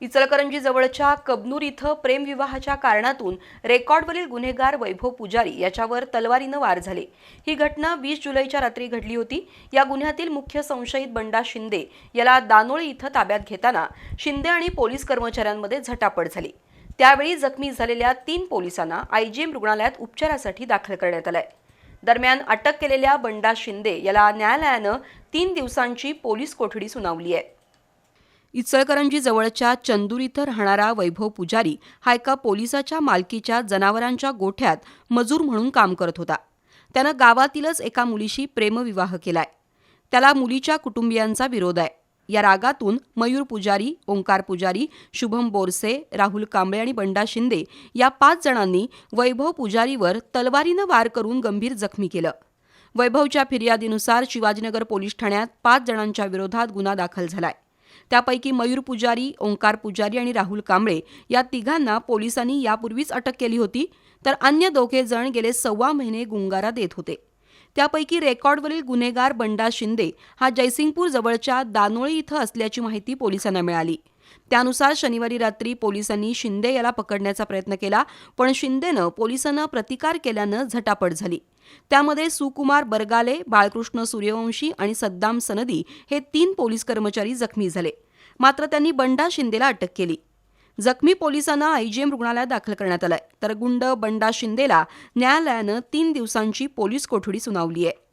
इचलकरंजी जवळच्या कबनूर इथं प्रेमविवाहाच्या कारणातून रेकॉर्डवरील गुन्हेगार वैभव पुजारी याच्यावर तलवारीनं वार झाले. ही घटना वीस जुलैच्या रात्री घडली होती. या गुन्ह्यातील मुख्य संशयित बंडा शिंदे. याला दानोळी इथं ताब्यात घेताना शिंदे आणि पोलीस कर्मचाऱ्यांमध्ये झटापट झाली. त्यावेळी जखमी झालेल्या तीन पोलिसांना आयजीएम रुग्णालयात उपचारासाठी दाखल करण्यात आलंय. दरम्यान अटक केलेल्या बंडा शिंदे याला न्यायालयानं तीन दिवसांची पोलीस कोठडी सुनावली आहे. इचलकरंजी जवळच्या चंदूर इथं राहणारा वैभव पुजारी हा एका पोलिसाच्या मालकीच्या जनावरांच्या गोठ्यात मजूर म्हणून काम करत होता. त्यानं गावातीलच एका मुलीशी प्रेमविवाह केलाय. त्याला मुलीच्या कुटुंबियांचा विरोध आहे. या रागातून मयूर पुजारी ओंकार पुजारी शुभम बोरसे राहुल कांबळे आणि बंडा शिंदे या पाच जणांनी वैभव पुजारीवर तलवारीनं वार करून गंभीर जखमी केलं. वैभवच्या फिर्यादीनुसार शिवाजीनगर पोलीस ठाण्यात पाच जणांच्या विरोधात गुन्हा दाखल झालाय. त्यापैकी मयूर पुजारी ओंकार पुजारी आणि राहुल कांबळे या तिघांना पोलिसांनी यापूर्वीच अटक केली होती. तर अन्य दोघे जण गेले सव्वा महिने गुंगारा देत होते. त्यापैकी रेकॉर्डवरील गुन्हेगार बंडा शिंदे हा जयसिंगपूर जवळच्या दानोळी इथं असल्याची माहिती पोलिसांना मिळाली. त्यानुसार शनिवारी रात्री पोलिसांनी शिंदे याला पकडण्याचा प्रयत्न केला पण शिंदेनं पोलिसांना प्रतिकार केल्यानं झटापट झाली. त्यामध्ये सुकुमार बरगाले बाळकृष्ण सूर्यवंशी आणि सद्दाम सनदी हे तीन पोलीस कर्मचारी जखमी झाले. मात्र त्यांनी बंडा शिंदेला अटक केली. जखमी पोलिसांना आयजीएम रुग्णालयात दाखल करण्यात आलंय. तर गुंड बंडा शिंदेला न्यायालयानं तीन दिवसांची पोलीस कोठडी सुनावली आहे